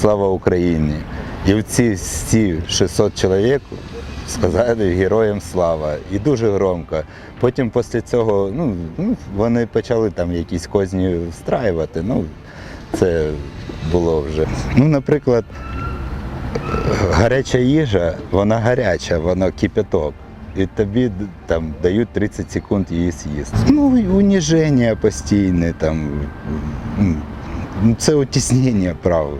Слава Україні! І ці всі 600 чоловік сказали героям слава. І дуже громко. Потім після цього ну, ну, вони почали там якісь козні встраювати. Ну, це було вже. Ну, наприклад, гаряча їжа, вона гаряча, вона кипяток. І тобі там дають 30 секунд її з'їсти. Ну, уніження постійне, там, це утіснення прав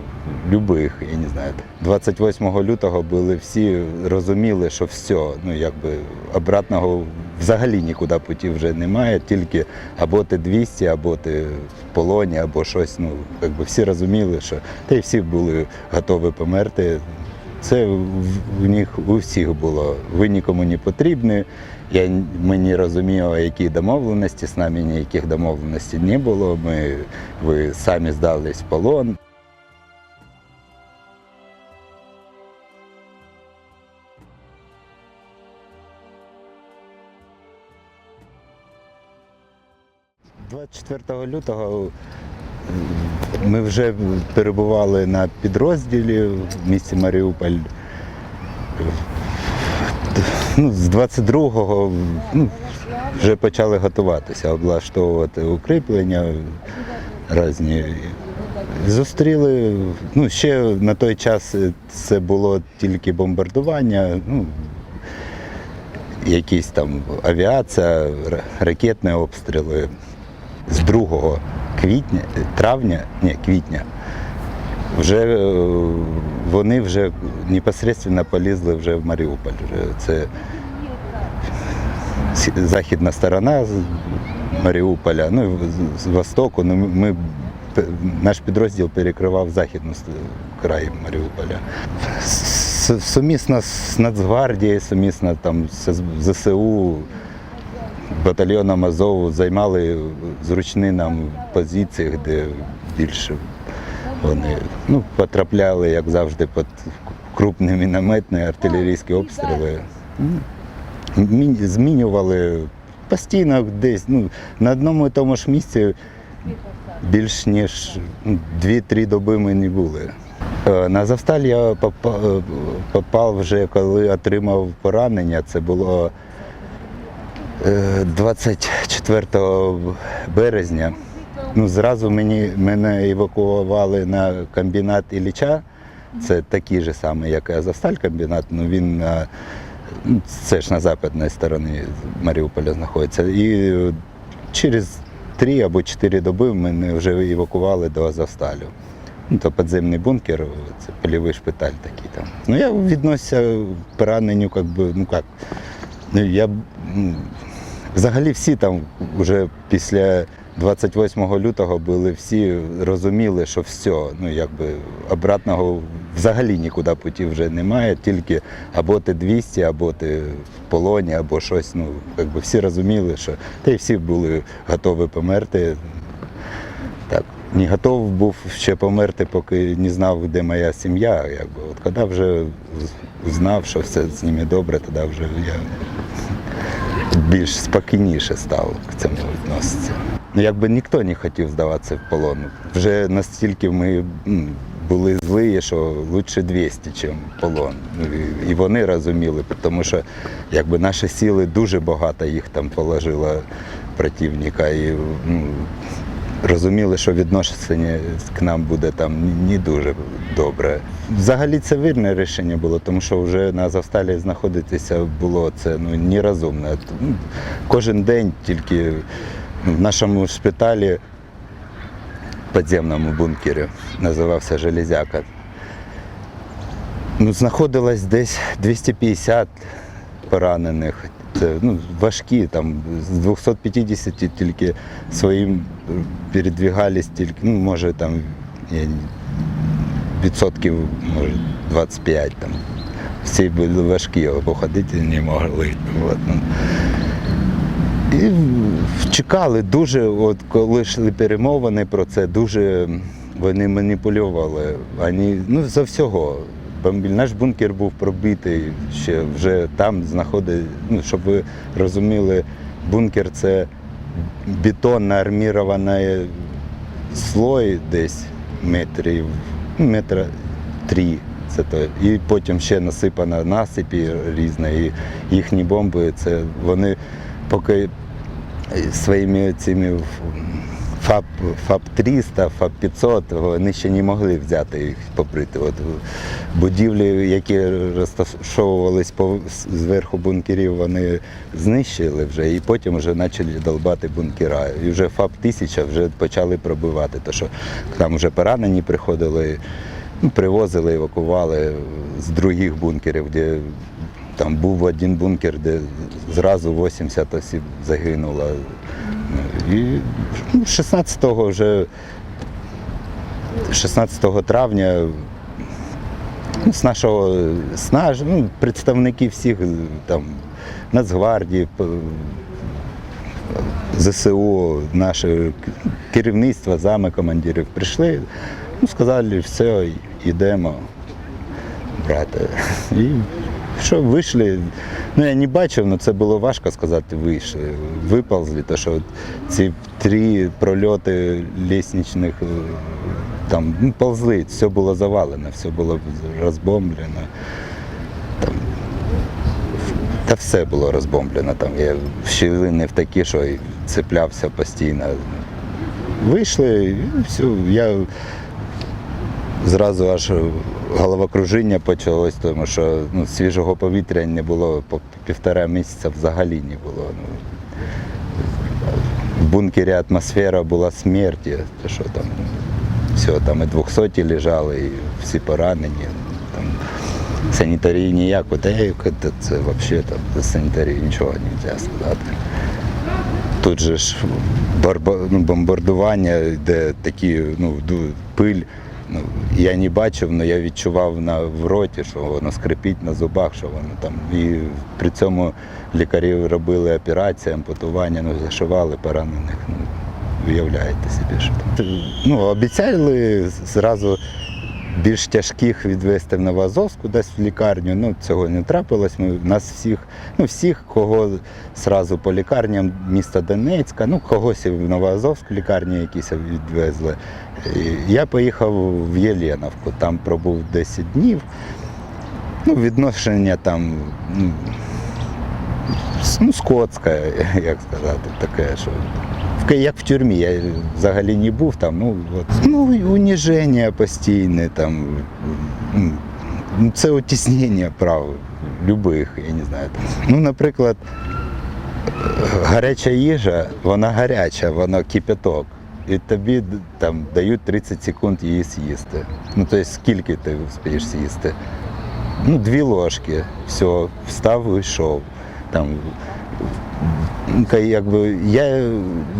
любих, я не знаю. 28 лютого були всі розуміли, що все, ну якби обратного взагалі нікуди путі вже немає, тільки або ти 200, або ти в полоні, або щось. Ну, якби всі розуміли, що та й всі були готові померти. Це в них у всіх було. Ви нікому не потрібні. Я ми не розуміли, які домовленості, з нами ніяких домовленостей не було. Ми, ви самі здались в полон. – 24 лютого ми вже перебували на підрозділі в місті Маріуполь. Ну, з 22-го ну, вже почали готуватися, облаштовувати укріплення різні. Зустріли, ну ще на той час це було тільки бомбардування, ну, якісь там авіація, ракетні обстріли. З 2 квітня, травня, ні, квітня, вже е, вони вже непосередньо полізли вже в Маріуполь. Це західна сторона Маріуполя, ну з- востоку. Ну, ми- наш підрозділ перекривав західну край Маріуполя. Сумісно з Нацгвардією, сумісно там з ЗСУ, батальйоном Азову займали зручні нам позиції, де більше вони ну, потрапляли, як завжди, під крупні мінометні артилерійські обстріли. Ну, Змінювали постійно десь ну, на одному і тому ж місці більш ніж ну, 2-3 доби ми не були. Е, На Завсталь я е, попав вже, коли отримав поранення. Це було е, 24 березня. Ну, зразу мені, мене евакуювали на комбінат Ілліча. Це такий же самий, як Азовсталь комбінат, ну він це ж на западній стороні Маріуполя знаходиться. І е, через три або чотири доби мене вже евакували до Азовсталю. Ну, то підземний бункер, це польовий шпиталь такий там. Ну, я відносився пораненню, как би, ну як, ну, я взагалі всі там вже після 28 лютого були всі розуміли, що все, ну якби обратного взагалі нікуди путі вже немає, тільки або ти 200, або ти в полоні, або щось. Ну, якби всі розуміли, що та й всі були готові померти. Так, не готов був ще померти, поки не знав, де моя сім'я. Якби. От коли вже знав, що все з ними добре, тоді вже я більш спокійніше став к цьому відноситися. Ну, якби ніхто не хотів здаватися в полон. Вже настільки ми були злі, що краще 200, ніж полон. Ну, і, вони розуміли, тому що якби наші сили дуже багато їх там положило противника. І, ну, розуміли, що відношення к нам буде там не дуже добре. Взагалі це вірне рішення було, тому що вже на Азовсталі знаходитися було це ну, нерозумно. Ну, Кожен день тільки в нашому шпиталі, підземному бункері, називався Железяка. Ну, знаходилось десь 250 поранених. Це ну, важкі, там з 250 тільки своїм передвігались, тільки, ну, може там відсотків, може, 25 там. Всі були важкі, або ходити не могли. От, ну. І чекали дуже, от коли йшли перемовини про це, дуже вони маніпулювали. Вони, ну, за всього. Наш бункер був пробитий ще вже там знаходить, ну, щоб ви розуміли, бункер це бетонно армірований слой десь метрів, ну, метра ФАП-3. Це то. І потім ще насипана насипі різна. І їхні бомби, це вони поки своїми цими ФАП, ФАП-300, ФАП-500, вони ще не могли взяти їх поприти. От будівлі, які розташовувались по, зверху бункерів, вони знищили вже і потім вже почали долбати бункера. І вже ФАП-1000 вже почали пробивати, тому що там вже поранені приходили, ну, привозили, евакували з других бункерів, де там був один бункер, де зразу 80 осіб загинуло. Ну, І ну, 16-го вже 16 травня ну, з нашого з ну, представники всіх там Нацгвардії, ЗСУ, наше керівництво, зами командирів прийшли, ну, сказали, все, йдемо брати. І що вийшли, ну я не бачив, але це було важко сказати, вийшли. Виповзли, то що ці три прольоти лісничних е, там ну, повзли, все було завалено, все було розбомблено. Там, та все було розбомблено. Там я щілини в такі, що цеплявся постійно. Вийшли, і все. Я зразу аж головокружіння почалось, тому що ну, свіжого повітря не було по півтора місяця взагалі не було. Ну, в бункері атмосфера була смерті, що там все, там і 200 лежали, і всі поранені. Там, санітарії ніяко, та це, взагалі там санітарії нічого не можна сказати. Тут же ж ну, бомбардування, де такі ну, пиль. Ну, я не бачив, але я відчував на, в роті, що воно скрипить на зубах, що воно там. І при цьому лікарі робили операції, ампутування, ну, зашивали поранених. Ну, уявляєте собі, що там. Ну, обіцяли зразу більш тяжких відвезти в Новоазовську десь в лікарню. Ну, цього не трапилось. Ми нас всіх, ну всіх, кого зразу по лікарням міста Донецька, ну когось і в Новоазовську лікарню якісь відвезли. Я поїхав в Єленовку, там пробув 10 днів. Ну, відношення там. Ну, ну, скотське, як сказати, таке, що як в тюрмі, я взагалі не був там, ну от. Ну, уніження постійне там. ну, Це утіснення прав любих, я не знаю. Ну, наприклад, гаряча їжа, вона гаряча, вона кипяток. І тобі там дають 30 секунд її з'їсти. Ну, тобто скільки ти встигнеш з'їсти? Ну, дві ложки, все, встав і йшов. Там, якби, я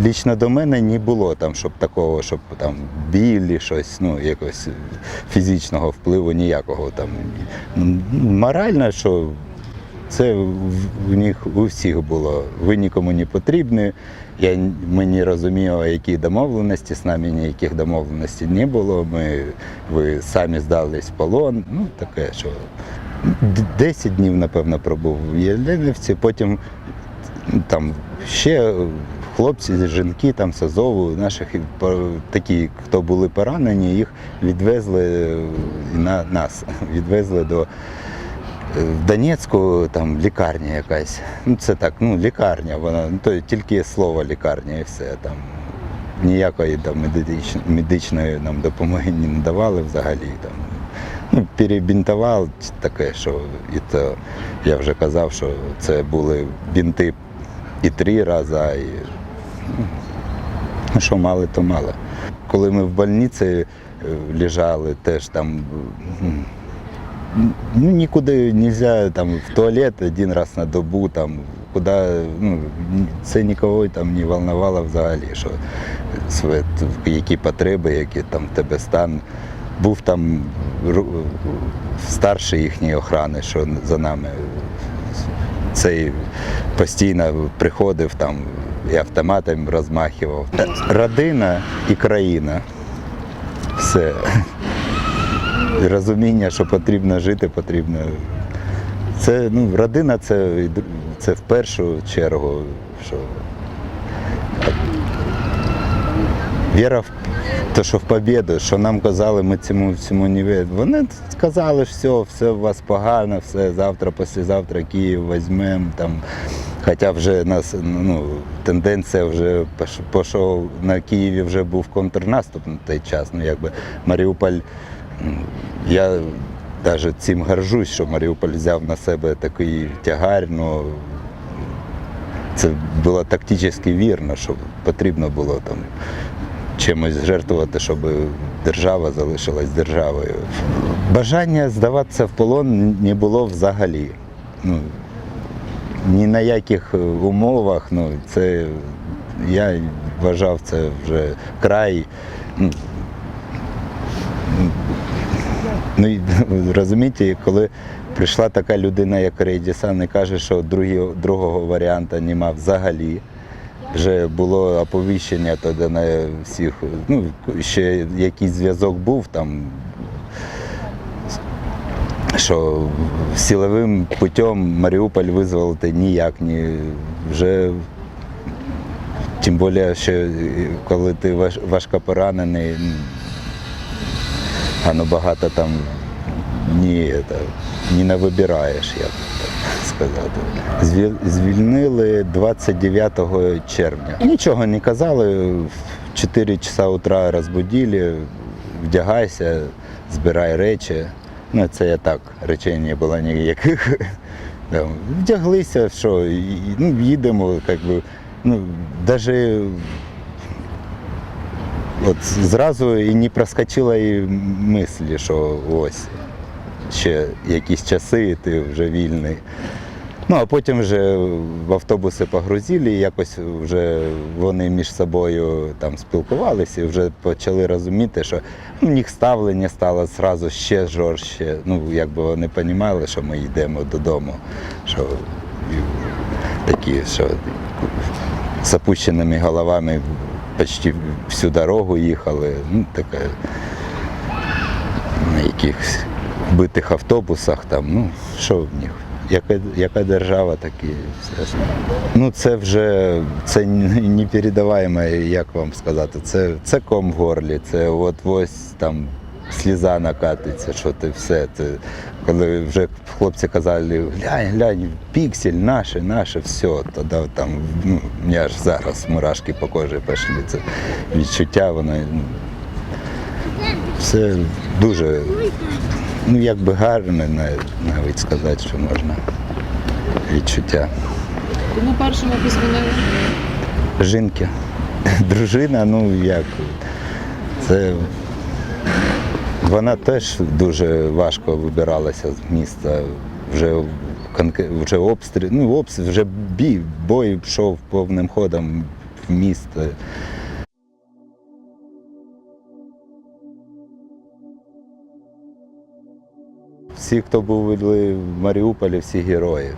лічно до мене не було там, щоб такого, щоб там білі, щось, ну, якось фізичного впливу ніякого там. Ну, Морально, що це в- них у всіх було. Ви нікому не потрібні. Я, ми не розуміли, які домовленості, з нами ніяких домовленостей не було. Ми, ви самі здались в полон. Ну, таке, що д- 10 днів, напевно, пробув в Єленівці, потім там ще хлопці, жінки там з Азову, наших такі, хто були поранені, їх відвезли на нас, відвезли до в Донецьку там лікарня якась. Ну це так, ну лікарня, вона ну, то тільки слово лікарня і все там. Ніякої там медичної, медичної нам допомоги не надавали взагалі. Там. Ну, перебінтував таке, що і то я вже казав, що це були бінти і три рази, і що мали, то мало. Коли ми в больниці е, лежали, теж там ну, нікуди не можна там в туалет один раз на добу, там, куди, ну, це нікого там не волновало взагалі, що які потреби, які там тебе стан. Був там старший їхньої охорони, що за нами цей постійно приходив там і автоматом розмахував. Родина і країна. Все. Розуміння, що потрібно жити, потрібно. Це ну, родина це, це в першу чергу, що віра в то, що в побіду, що нам казали, ми цьому всьому не віримо. Вони сказали, що все, все у вас погано, все завтра, післязавтра Київ візьмемо. Там. Хоча вже нас ну, тенденція вже пішов на Києві вже був контрнаступ на той час. Ну, якби Маріуполь, я навіть цим горжусь, що Маріуполь взяв на себе такий тягар. Ну, це було тактично вірно, що потрібно було там чимось жертвувати, щоб держава залишилась державою. Бажання здаватися в полон не було взагалі. Ну, ні на яких умовах. Ну, це, я вважав це вже край. Ну, Ну, розумієте, коли прийшла така людина, як Рейдісан, і каже, що другого варіанту нема взагалі. Вже було оповіщення тоді на всіх, ну, ще якийсь зв'язок був там, що силовим путем Маріуполь визволити ніяк ні. Вже тим більше, що коли ти важко поранений, а ну багато там ні, це, не навибираєш, як сказати. Звільнили 29 червня. Нічого не казали, в 4 часа утра розбудили, вдягайся, збирай речі. Ну, це я так, речей не було ніяких. Вдяглися, що, ну, їдемо, як би, ну, навіть От зразу і не проскочила і мислі, що ось ще якісь часи, ти вже вільний. Ну, а потім вже в автобуси погрузили, і якось вже вони між собою там спілкувалися і вже почали розуміти, що ну, в них ставлення стало зразу ще жорстче. Ну, якби вони розуміли, що ми йдемо додому, що такі, що з опущеними головами почти всю дорогу їхали. Ну, таке, на якихось битих автобусах, там, ну, що в них? Яка, яка держава, такі. Ну, це вже це непередаваємо, як вам сказати. Це, це ком в горлі, це от ось там сліза накатиться, що ти все. Ти, коли вже хлопці казали, глянь, глянь, піксель, наше, наше, все, тоді там, ну, у мене аж зараз мурашки по кожі пішли. Це відчуття, воно ну, все дуже, ну якби гарне, нав- навіть сказати, що можна відчуття. Кому першому позвонили? Жінки. Дружина, ну як. Це вона теж дуже важко вибиралася з міста. Вже, вже обстріл, ну, обстріл, вже бій, бой пішов повним ходом в місто. Всі, хто були в Маріуполі, всі герої.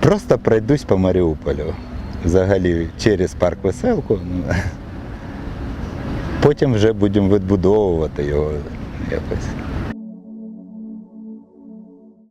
Просто пройдусь по Маріуполю. Взагалі через парк веселку. Потім вже будемо відбудовувати його якось.